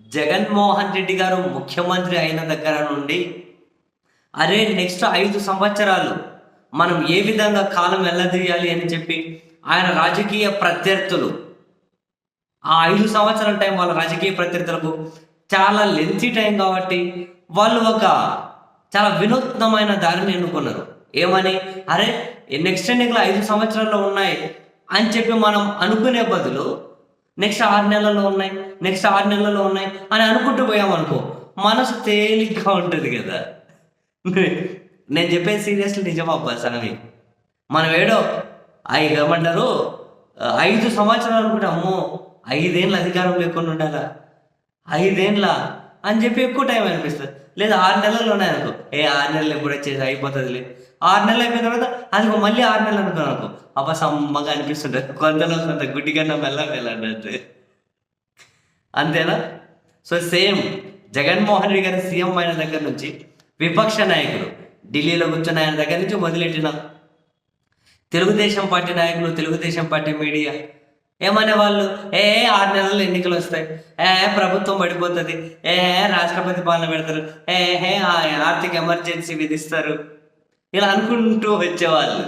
జగన్మోహన్ రెడ్డి గారు ముఖ్యమంత్రి అయిన దగ్గర నుండి అరే నెక్స్ట్ ఐదు సంవత్సరాలు మనం ఏ విధంగా కాలం వెళ్ళదీయాలి అని చెప్పి ఆయన రాజకీయ ప్రత్యర్థులు ఆ ఐదు సంవత్సరాల టైం వాళ్ళ రాజకీయ ప్రత్యర్థులకు చాలా లెంతీ టైం కాబట్టి వాళ్ళు ఒక చాలా వినూత్నమైన దారిని ఎన్నుకున్నారు. ఏమని? అరే నెక్స్ట్ ఎన్నికలు ఐదు సంవత్సరాల్లో ఉన్నాయి అని చెప్పి మనం అనుకునే బదులు నెక్స్ట్ ఆరు నెలల్లో ఉన్నాయి. నెక్స్ట్ ఆరు నెలల్లో ఉన్నాయి అని అనుకుంటూ పోయామనుకో మనసు తేలిగ్గా ఉంటుంది కదా. నేను చెప్పేది సీరియస్లీ నిజమబ్బా సనవి మనం ఏడో అవి ఏమంటారు? ఐదు సంవత్సరాలు అనుకుంటే అమ్మో ఐదేళ్ళు అధికారం లేకుండా ఉండాలా? ఐదేళ్ళ అని చెప్పి ఎక్కువ టైం అనిపిస్తుంది. లేదా ఆరు నెలలు ఉన్నాయనుకో ఏ ఆరు నెలలు ఎప్పుడు వచ్చేసి అయిపోతుందిలే. ఆరు నెలలు అయిపోయిన తర్వాత అది మళ్ళీ ఆరు నెలలు అనుకో. నాకు అబ్బా సమ్మగా అనిపిస్తుంటుంది కొంతలో కొంత గుడ్డి కన్నా మెల్ల వెళ్ళండి అంతేనా? సో సేమ్ జగన్మోహన్ రెడ్డి గారి సీఎం అయిన దగ్గర నుంచి విపక్ష నాయకులు ఢిల్లీలో కూర్చున్న ఆయన దగ్గర నుంచి మొదలెట్టిన తెలుగుదేశం పార్టీ నాయకులు తెలుగుదేశం పార్టీ మీడియా. ఏమనే వాళ్ళు? ఏ ఆరు నెలలు ఎన్నికలు వస్తాయి. ఏ ప్రభుత్వం పడిపోతుంది. ఏ రాష్ట్రపతి పాలన పెడతారు. ఏ హే ఆర్థిక ఎమర్జెన్సీ విధిస్తారు. ఇలా అనుకుంటూ వచ్చేవాళ్ళు.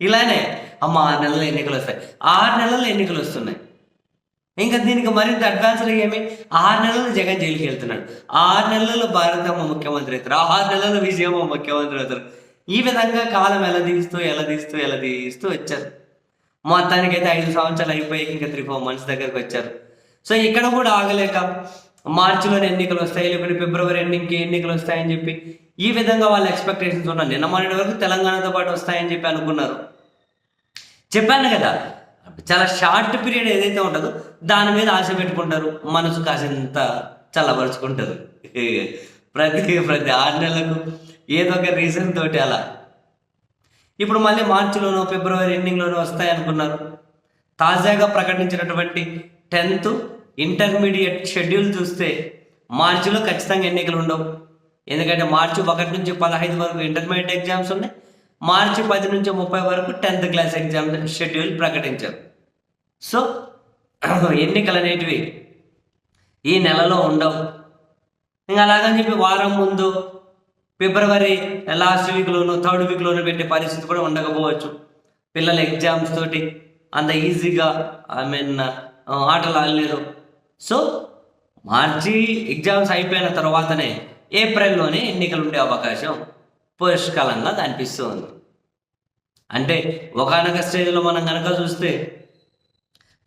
ఇలానే అమ్మ ఆరు నెలలు ఎన్నికలు వస్తాయి. ఆరు నెలలు ఎన్నికలు వస్తున్నాయి. ఇంకా దీనికి మరింత అడ్వాన్స్గా ఏమి? ఆరు నెలలు జగన్ జైలుకి వెళ్తున్నాడు. ఆరు నెలలు భారతమ్మ ముఖ్యమంత్రి అవుతారు. ఆరు నెలలు విజయమ్మ ముఖ్యమంత్రి అవుతారు. ఈ విధంగా కాలం ఎలా తీస్తూ ఎలా తీస్తూ ఎలా తీస్తూ వచ్చారు. మొత్తానికి అయితే ఐదు సంవత్సరాలు అయిపోయి ఇంకా త్రీ ఫోర్ మంత్స్ దగ్గరికి వచ్చారు. సో ఇక్కడ కూడా ఆగలేక మార్చిలోనే ఎన్నికలు వస్తాయి. లేకపోతే ఫిబ్రవరి ఎండింగ్కి ఎన్నికలు వస్తాయని చెప్పి ఈ విధంగా వాళ్ళ ఎక్స్పెక్టేషన్స్ ఉన్నారు నిన్న మొన్నటి వరకు తెలంగాణతో పాటు వస్తాయని చెప్పి అనుకున్నారు. చెప్పాను కదా చాలా షార్ట్ పీరియడ్ ఏదైతే ఉంటుందో దాని మీద ఆశ పెట్టుకుంటారు. మనసు కాసింత చల్లబరుచుకుంటారు ప్రతి ప్రతి ఆరు నెలలకు ఏదో ఒక రీజన్ తోటి అలా. ఇప్పుడు మళ్ళీ మార్చిలోనో ఫిబ్రవరి ఎండింగ్లోనో వస్తాయి అనుకున్నారు. తాజాగా ప్రకటించినటువంటి టెన్త్ ఇంటర్మీడియట్ షెడ్యూల్ చూస్తే మార్చిలో ఖచ్చితంగా ఎన్నికలు ఉండవు. ఎందుకంటే మార్చి ఒకటి నుంచి పదహైదు వరకు ఇంటర్మీడియట్ ఎగ్జామ్స్ ఉన్నాయి. మార్చి పది నుంచి ముప్పై వరకు టెన్త్ క్లాస్ ఎగ్జామ్ షెడ్యూల్ ప్రకటించారు. సో ఎన్నికలు అనేటివి ఈ నెలలో ఉండవు. ఇంకా అలాగని చెప్పి వారం ముందు ఫిబ్రవరి లాస్ట్ వీక్లోను థర్డ్ వీక్లోను పెట్టే పరిస్థితి కూడా ఉండకపోవచ్చు. పిల్లల ఎగ్జామ్స్ తోటి అంత ఈజీగా ఐ మీన్ ఆటలు ఆడలేరు. సో మార్చి ఎగ్జామ్స్ అయిపోయిన తర్వాతనే ఏప్రిల్లోనే ఎన్నికలు ఉండే అవకాశం పుష్కలంగా కనిపిస్తుంది. అంటే ఒకనొక స్టేజ్లో మనం కనుక చూస్తే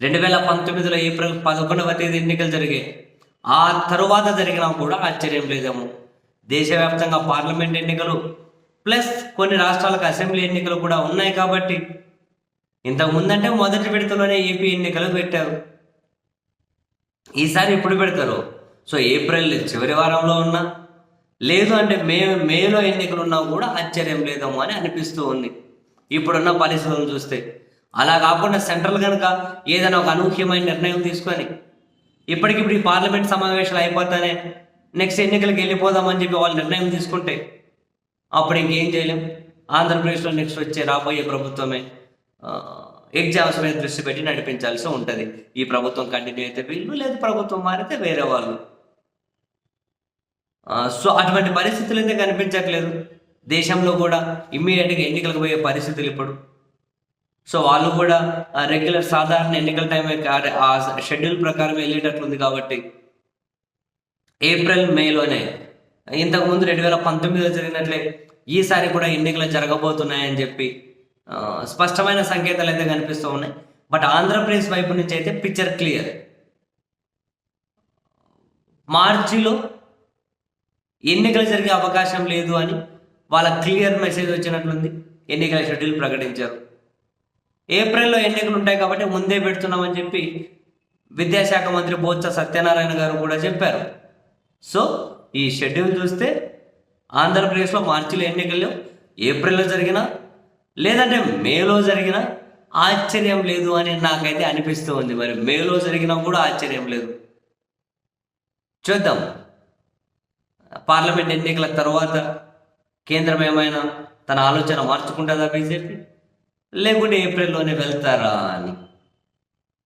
రెండు వేల పంతొమ్మిదిలో ఏప్రిల్ పదకొండవ తేదీ ఎన్నికలు జరిగాయి ఆ తరువాత జరిగినా కూడా ఆశ్చర్యం లేదేమో. దేశవ్యాప్తంగా పార్లమెంట్ ఎన్నికలు ప్లస్ కొన్ని రాష్ట్రాలకు అసెంబ్లీ ఎన్నికలు కూడా ఉన్నాయి కాబట్టి ఇంతకు ముందంటే మొదటి విడతలోనే ఏపీ ఎన్నికలు పెట్టారు. ఈసారి ఎప్పుడు పెడతారు? సో ఏప్రిల్ చివరి వారంలో ఉన్నా లేదు అంటే మే మేలో ఎన్నికలు ఉన్నా కూడా ఆశ్చర్యం లేదమ్మా అని అనిపిస్తూ ఉంది. ఇప్పుడున్న పరిస్థితులను చూస్తే. అలా కాకుండా సెంట్రల్ కనుక ఏదైనా ఒక అనూహ్యమైన నిర్ణయం తీసుకొని ఇప్పటికిప్పుడు ఈ పార్లమెంట్ సమావేశాలు అయిపోతానే నెక్స్ట్ ఎన్నికలకు వెళ్ళిపోదామని చెప్పి వాళ్ళు నిర్ణయం తీసుకుంటే అప్పుడు ఇంకేం చేయలేం. ఆంధ్రప్రదేశ్లో నెక్స్ట్ వచ్చే రాబోయే ప్రభుత్వమే ఎగ్జామ్స్ మీద దృష్టి పెట్టి నడిపించాల్సి ఉంటుంది. ఈ ప్రభుత్వం కంటిన్యూ అయితే వీళ్ళు లేదు ప్రభుత్వం మారితే వేరే వాళ్ళు. సో అటువంటి పరిస్థితులు అయితే కనిపించట్లేదు? దేశంలో కూడా ఇమ్మీడియట్గా ఎన్నికలకు పోయే పరిస్థితులు ఇప్పుడు. సో వాళ్ళు కూడా రెగ్యులర్ సాధారణ ఎన్నికల టైం ఆ షెడ్యూల్ ప్రకారం వెళ్ళేటట్లుంది కాబట్టి. ఏప్రిల్ మేలోనే. ఇంతకుముందు రెండు వేల పంతొమ్మిదిలో జరిగినట్లే ఈసారి కూడా ఎన్నికలు జరగబోతున్నాయని చెప్పి స్పష్టమైన సంకేతాలు అయితే కనిపిస్తూ ఉన్నాయి. బట్ ఆంధ్రప్రదేశ్ వైపు నుంచి అయితే పిక్చర్ క్లియర్ మార్చిలో ఎన్నికలు జరిగే అవకాశం లేదు అని వాళ్ళ క్లియర్ మెసేజ్ వచ్చినట్లుంది. ఎన్నికల షెడ్యూల్ ప్రకటించారు. ఏప్రిల్లో ఎన్నికలు ఉంటాయి కాబట్టి ముందే పెడుతున్నామని చెప్పి విద్యాశాఖ మంత్రి బోత్స సత్యనారాయణ గారు కూడా చెప్పారు. సో ఈ షెడ్యూల్ చూస్తే ఆంధ్రప్రదేశ్లో మార్చిలో ఎన్నికలు ఏప్రిల్లో జరిగిన లేదంటే మేలో జరిగిన ఆశ్చర్యం లేదు అని నాకైతే అనిపిస్తూ ఉంది. మరి మేలో జరిగినా కూడా ఆశ్చర్యం లేదు. చూద్దాం. పార్లమెంట్ ఎన్నికల తర్వాత కేంద్రం ఏమైనా తన ఆలోచన మార్చుకుంటుందా బీజేపీ? లేకుంటే ఏప్రిల్లోనే వెళ్తారా అని.